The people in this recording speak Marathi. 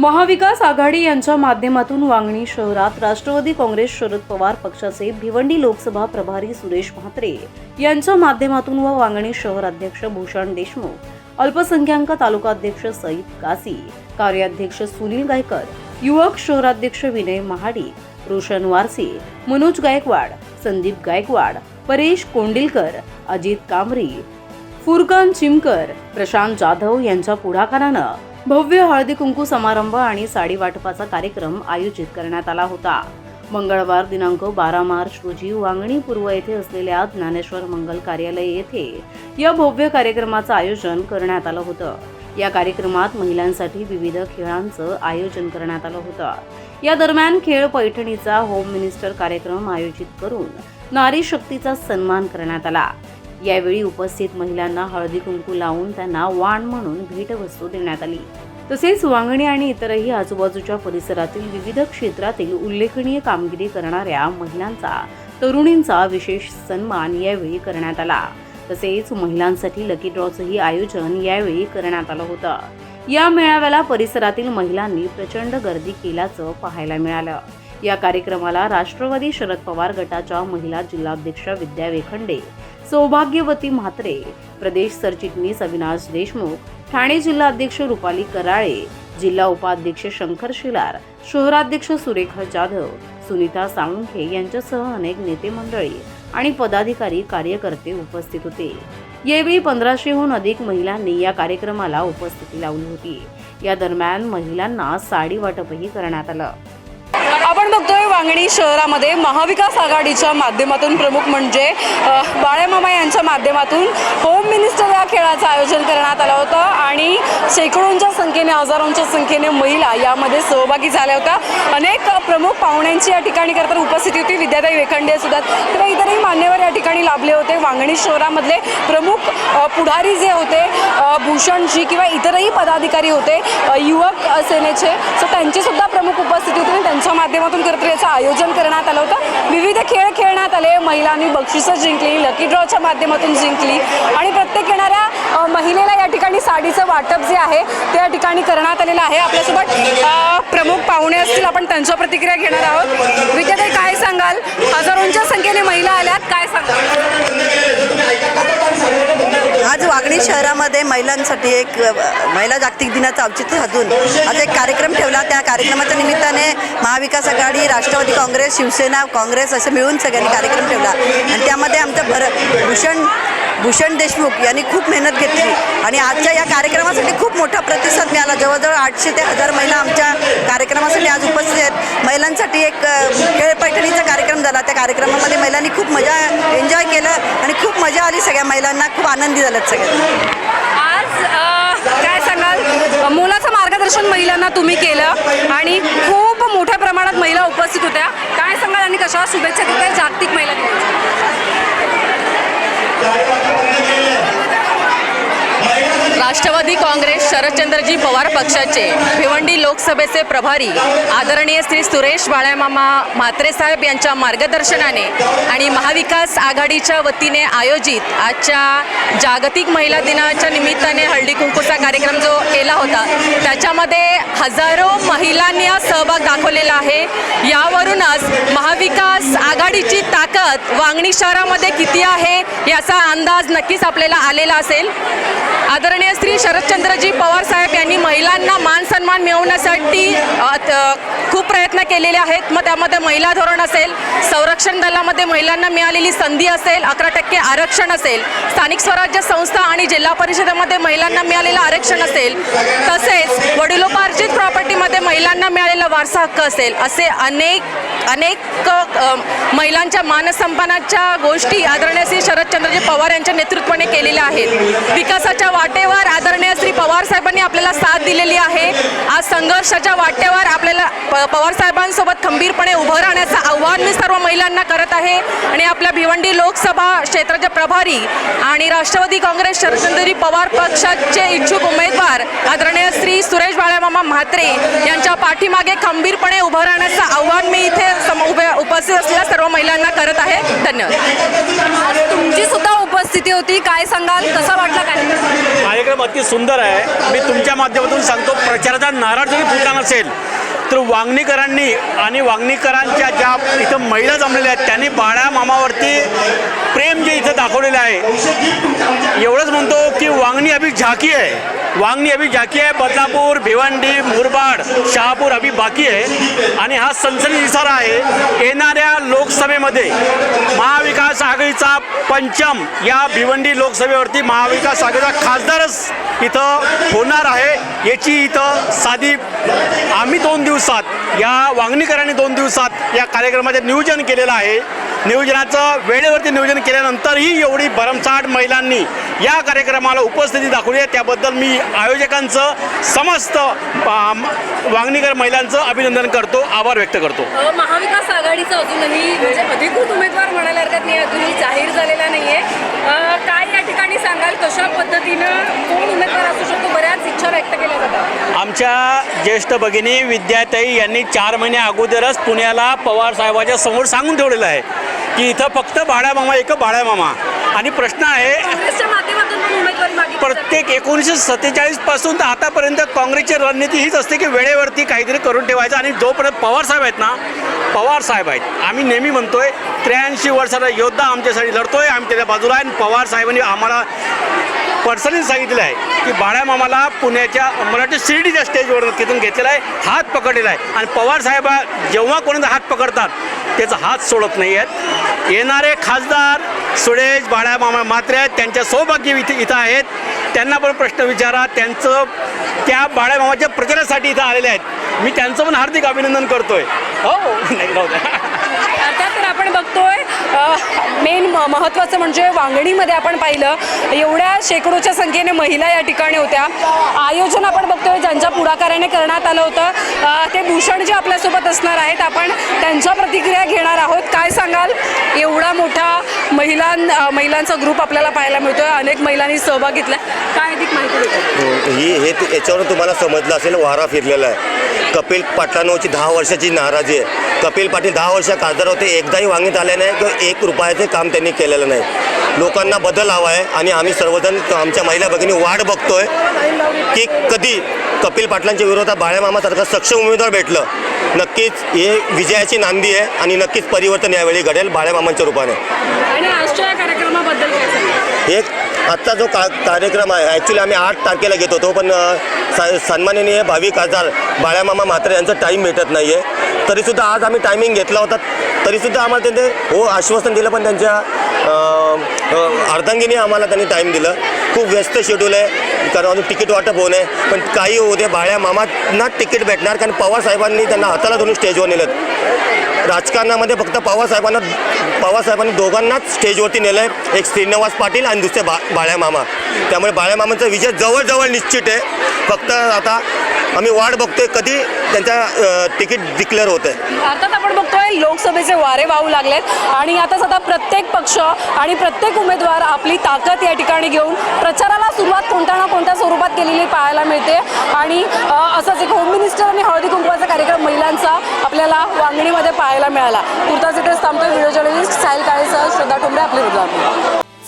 महाविकास आघाडी यांच्या माध्यमातून वांगणी शहरात राष्ट्रवादी काँग्रेस शरद पवार पक्षाचे भिवंडी लोकसभा प्रभारी सुरेश म्हात्रे यांच्या माध्यमातून व वांगणी शहर अध्यक्ष भूषण देशमुख अल्पसंख्याक तालुकाध्यक्ष सईद कासी कार्याध्यक्ष सुनील गायकर युवक शहराध्यक्ष विनय महाडी रोशन वारसी मनोज गायकवाड संदीप गायकवाड परेश कोंडिलकर अजित कांबरी फुरकान चिमकर प्रशांत जाधव यांच्या पुढाकारानं भव्य हळदी कुंकू समारंभ आणि साडी वाटपाचा कार्यक्रम आयोजित करण्यात आला होता. मंगळवार दिनांक बारा मार्च रोजी वांगणी पूर्व येथे असलेल्या ज्ञानेश्वर मंगल कार्यालय येथे या भव्य कार्यक्रमाचं आयोजन करण्यात आलं होतं. या कार्यक्रमात महिलांसाठी विविध खेळांचं आयोजन करण्यात आलं होतं. या दरम्यान खेळ पैठणीचा होम मिनिस्टर कार्यक्रम आयोजित करून नारी शक्तीचा सन्मान करण्यात आला. यावेळी उपस्थित महिलांना हळदी कुंकू लावून त्यांना वाण म्हणून भेटवस्तू देण्यात आली. तसेच वांगणी आणि इतरही आजूबाजूच्या परिसरातील विविध क्षेत्रातील उल्लेखनीय कामगिरी करणाऱ्या महिलांचा तरुणींचा विशेष सन्मान यावेळी करण्यात आला. तसेच महिलांसाठी लकी ड्रॉचंही आयोजन यावेळी करण्यात आलं होतं. या मेळाव्याला परिसरातील महिलांनी प्रचंड गर्दी केल्याचं पाहायला मिळालं. या कार्यक्रमाला राष्ट्रवादी शरद पवार गटाच्या महिला जिल्हाध्यक्षा विद्या वेखंडे सौभाग्यवती म्हात्रे प्रदेश सरचिटणीस अविनाश देशमुख ठाणे जिल्हा अध्यक्ष रुपाली कराळे जिल्हा उपाध्यक्ष शंकर शिलार शहराध्यक्ष सुरेखा जाधव सुनीता साळुंखे यांच्यासह अनेक नेते मंडळी आणि पदाधिकारी कार्यकर्ते उपस्थित होते. यावेळी पंधराशेहून अधिक महिलांनी या कार्यक्रमाला उपस्थिती लावली होती. या दरम्यान महिलांना साडी वाटपही करण्यात आलं. आपण बघतोय वांगणी शहरामध्ये महाविकास आघाडीच्या माध्यमातून प्रमुख म्हणजे बाळेमामा यांच्या माध्यमातून होम मिनिस्टर या खेळाचं आयोजन करण्यात आलं होतं आणि शेकडोंच्या संख्येने हजारोंच्या संख्येने महिला यामध्ये सहभागी झाल्या होत्या. अनेक प्रमुख पाहुण्यांची या ठिकाणी खरं तर उपस्थिती होती. विद्याताई वेखंडे सुद्धा. किंवा इतरही मान्यवर या ठिकाणी लाभले होते. वांगणी शहरामधले प्रमुख पुढारी जे होते भूषणजी किंवा इतरही पदाधिकारी होते युवक सेनेचे. सो त्यांची सुद्धा प्रमुख उपस्थितीतून त्यांच्या माध्यमातून खरं तर याचं आयोजन करण्यात आलं होतं. विविध खेळ खेळण्यात आले. महिलांनी बक्षिसं जिंकली लकी ड्रॉच्या माध्यमातून जिंकली. आणि प्रत्येक येणाऱ्या महिलेला या ठिकाणी साडीचं वाटप जे आहे ते या ठिकाणी करण्यात आलेलं आहे. आपल्यासोबत प्रमुख पाहुणे असतील. आपण त्यांच्या प्रतिक्रिया घेणार आहोत. विद्यार्थी काय सांगाल? हजारोंच्या संख्येने महिला आल्यात. काय सांगाल? आज वागणी शहरामध्ये महिलांसाठी एक महिला जागतिक दिनाचं औचित्य साधून आज एक कार्यक्रम ठेवला. त्या कार्यक्रमाच्या निमित्ताने महाविकास आघाडी राष्ट्रवादी काँग्रेस शिवसेना काँग्रेस असे मिळून सगळ्यांनी कार्यक्रम ठेवला. आणि त्यामध्ये आमचं भर भूषण भूषण देशमुख यांनी खूप मेहनत घेतली. आणि आजच्या या कार्यक्रमासाठी खूप मोठा प्रतिसाद मिळाला. जवळजवळ आठशे ते हजार महिला आमच्या कार्यक्रमासाठी आज उपस्थित आहेत. महिलांसाठी एक खेळ पैठणीचा कार्यक्रम झाला. त्या कार्यक्रमामध्ये महिलांनी खूप मजा एन्जॉय केलं आणि खूप मजा आली सगळ्या महिलांना. खूप आनंदी झालं सगळ्या आज काय सांगाल? मुलाचं मार्गदर्शन महिलांना तुम्ही केलं आणि खूप मोठ्या प्रमाणात महिला उपस्थित होत्या. काय सांगाल आणि कशा शुभेच्छा देताय जागतिक महिला दिनाच्या? राष्ट्रवादी काँग्रेस शरदचंद्रजी पवार पक्षाचे. भिवंडी लोकसभेचे प्रभारी आदरणीय श्री सुरेश बाळ्यामामा म्हात्रेसाहेब यांच्या मार्गदर्शनाने आणि महाविकास आघाडीच्या वतीने आयोजित आजच्या जागतिक महिला दिनाच्या निमित्ताने हळदी कुंकूचा कार्यक्रम जो केला होता त्याच्यामध्ये हजारो महिलांनी हा सहभाग दाखवलेला आहे. यावरूनच महाविकास आघाडीची ताकद वांगणी शहरामध्ये किती आहे याचा अंदाज नक्कीच आपल्याला आलेला असेल. आदरणीय श्री शरदचंद्रजी पवार साहेब यांनी महिलांना मान सन्मान मिळवण्यासाठी त- खूप प्रयत्न केलेले आहेत. मग त्यामध्ये महिला धोरण असेल संरक्षण दलामध्ये महिलांना मिळालेली संधी असेल अकरा टक्के आरक्षण असेल स्थानिक स्वराज्य संस्था आणि जिल्हा परिषदेमध्ये महिलांना मिळालेलं आरक्षण असेल तसेच वडिलोपार्जित प्रॉपर्टीमध्ये महिलांना मिळाले वारसा हक्क असेल असे अनेक अनेक महिलांच्या मानसंपनाच्या गोष्टी आदरणीय श्री शरदचंद्रजी पवार यांच्या नेतृत्वाने केलेल्या आहेत. विकासाच्या वाटेवर आदरणीय श्री पवार साहेबांनी आपल्याला साथ दिलेली आहे. आज संघर्षाच्या वाटेवर आपल्याला प- पवार साहेबांसोबत खंबीरपणे उभं राहण्याचा आव्हान मी सर्व महिलांना करत आहे आणि आपल्या भिवंडी लोकसभा क्षेत्राचे प्रभारी आणि राष्ट्रवादी काँग्रेस शरदचंद्री पवार पक्षाचे इच्छुक उमेदवार आदरणीय श्री सुरेश बाळामामा म्हात्रे यांच्या पाठीमागे खंबीरपणे उभं राहण्याचं आव्हान मी इथे सम उभे उपस्थित असलेल्या सर्व महिलांना करत आहे. धन्यवाद. तुमची सुद्धा उपस्थिती होती. काय सांगाल? कसा वाटलं साहेब अति अति सुंदर आहे. मी तुमच्या माध्यमातून सांगतो प्रचाराचा नारळ जरी फुटला नसेल तर वांगणीकरांनी आणि वांगणीकरांच्या ज्या इथं महिला जमलेल्या आहेत त्यांनी बाळा मामावरती प्रेम जे इथं दाखवलेलं आहे एवढंच म्हणतो की वांगणी अभि झाकी आहे. वांगणी अभि झाकी आहे बदलापूर भिवंडी मुरबाड शहापूर अभि बाकी आहे आणि हा सनसनी इशारा आहे येणाऱ्या लोकसभेमध्ये महाविकास आघाडीचा पंचम या भिवंडी लोकसभेवरती महाविकास आघाडीचा खासदारच इथं होणार आहे. याची इथं साधी आम्ही दोन दिवसात या वांगणीकरांनी दोन दिवसात या कार्यक्रमाचे नियोजन केलेलं आहे. नियोजनाचं वेळेवरती नियोजन केल्यानंतरही एवढी भरमसाठ महिलांनी या कार्यक्रमाला उपस्थिती दाखवली आहे. त्याबद्दल मी आयोजकांचं समस्त वांगणीकर महिलांचं अभिनंदन करतो आभार व्यक्त करतो. महाविकास आघाडीचं अजूनही म्हणजे अधिकृत उमेदवार म्हणायला हरकत नाही अजूनही जाहीर झालेला नाहीये. अ, काय या ठिकाणी सांगाल कशा पद्धतीनं कोण उमेदवार असू शकतो? बऱ्याच इच्छा व्यक्त केल्या जातात. आमच्या ज्येष्ठ भगिनी विद्याताई यांनी चार महिने अगोदरच पुण्याला पवार साहेबाच्या समोर सांगून ठेवलेलं आहे. की इथं फक्त बाळ्या मामा एक बाळ्या मामा आणि प्रश्न आहे. प्रत्येक एकोणीसशे सत्तेचाळीसपासून तर आतापर्यंत काँग्रेसची रणनीती हीच असते की वेळेवरती काहीतरी करून ठेवायचं. आणि जोपर्यंत पवार साहेब आहेत ना पवार साहेब आहेत. आम्ही नेहमी म्हणतोय त्र्याऐंशी वर्षाचा योद्धा आमच्यासाठी लढतोय आम्ही त्याच्या बाजूला आहे. आणि पवार साहेबांनी आम्हाला पर्सनली सांगितलेलं आहे की बाळ्या मामाला पुण्याच्या वाटतं शिर्डीच्या स्टेजवर तिथून घेतलेला आहे. हात पकडलेला आहे. आणि पवार साहेब जेव्हा कोणाचा हात पकडतात त्याचा हात सोडत नाही आहेत येणारे खासदार सुरेश बाळ्या मामा मात्रे आहेत त्यांच्या सौभाग्य इथे इथं आहेत त्यांना पण प्रश्न विचारा. त्यांचं त्या बाळ्या मामाच्या प्रचारासाठी इथं आलेले आहेत. मी त्यांचं पण हार्दिक अभिनंदन करतोय. हो. नाही राहू द्या अर्थात तर आपण बघतोय मेन महत्त्वाचं म्हणजे वांगणीमध्ये आपण पाहिलं एवढ्या शेकडोच्या संख्येने महिला या ठिकाणी होत्या. आयोजन आपण बघतोय ज्यांच्या पुढाकाराने करण्यात आलं होतं. ते भूषण जे आपल्यासोबत असणार आहेत आपण त्यांच्या प्रतिक्रिया घेणार आहोत. काय सांगाल? एवढा मोठा महिलां महिलांचा ग्रुप आपल्याला पाहायला मिळतोय. अनेक महिलांनी सहभाग घेतला काय अधिक माहिती हो, ही हे याच्यावर तुम्हाला समजलं असेल वारा फिरलेला आहे. कपिल पाटलांवरची दहा वर्षाची नाराजी आहे. कपिल पाटील दहा वर्ष खासदार होते एकदाही वांगीत आले नाही किंवा एक रुपयाचे काम त्यांनी केलेलं नाही. लोकांना बदल हवा आहे आणि आम्ही सर्वजण आमच्या महिला भगिनी वाट बघतोय की कधी कपिल पाटलांच्या विरोधात बाळ्यामामासारखं सक्षम उमेदवार भेटलं. नक्कीच हे विजयाची नांदी आहे आणि नक्कीच परिवर्तन यावेळी घडेल बाळ्यामामांच्या रूपाने. आणि आजच्या कार्यक्रमाबद्दल एक आजचा जो का कार्यक्रम आहे ॲक्च्युली आम्ही आठ तारखेला घेत होतो पण स सा सन्माननीय भावी खासदार बाळ्यामामा म्हात्रे यांचं टाईम भेटत नाही आहे तरीसुद्धा आज आम्ही टायमिंग घेतला होता. तरीसुद्धा आम्हाला त्यांनी हो आश्वासन दिलं पण त्यांच्या अ, अर्धांगिनी आम्हाला त्यांनी टाईम दिलं. खूप व्यस्त शेड्यूल आहे कारण अजून तिकीट वाटप होऊ नये. पण काही होऊ बाळ्या मामांना तिकीट भेटणार कारण पवार साहेबांनी त्यांना हाताला धरून स्टेजवर नेलं राजकारणामध्ये फक्त पवार साहेबांना दोघांनाच स्टेजवरती नेलं आहे एक श्रीनिवास पाटील आणि दुसरे बा बाळ्या मामा. त्यामुळे बाळ्या मामांचा विजय जवळजवळ निश्चित आहे. फक्त आता आम्ही वाट बघतोय कधी त्यांच्या तिकीट डिक्लेअर होतं आहे अर्थात आपण बघतोय लोकसभेचे वारे वाहू लागलेत आणि आताच आता प्रत्येक पक्ष आणि प्रत्येक उमेदवार आपली ताकद या ठिकाणी घेऊन प्रचाराला सुरुवात कोणत्या ना कोणत्या स्वरूपात केलेली पाहायला मिळते. आणि असंच एक होम मिनिस्टर आणि हळदी कुंकवाचा कार्यक्रम महिलांचा आपल्याला वांगणीमध्ये पाहायला मिळाला. तुर्तास इथेच थांबतोय व्हिडिओ जर्नलिस्ट साहिल काळेसह श्रद्धा ठोंबरे आपले रुद्रामी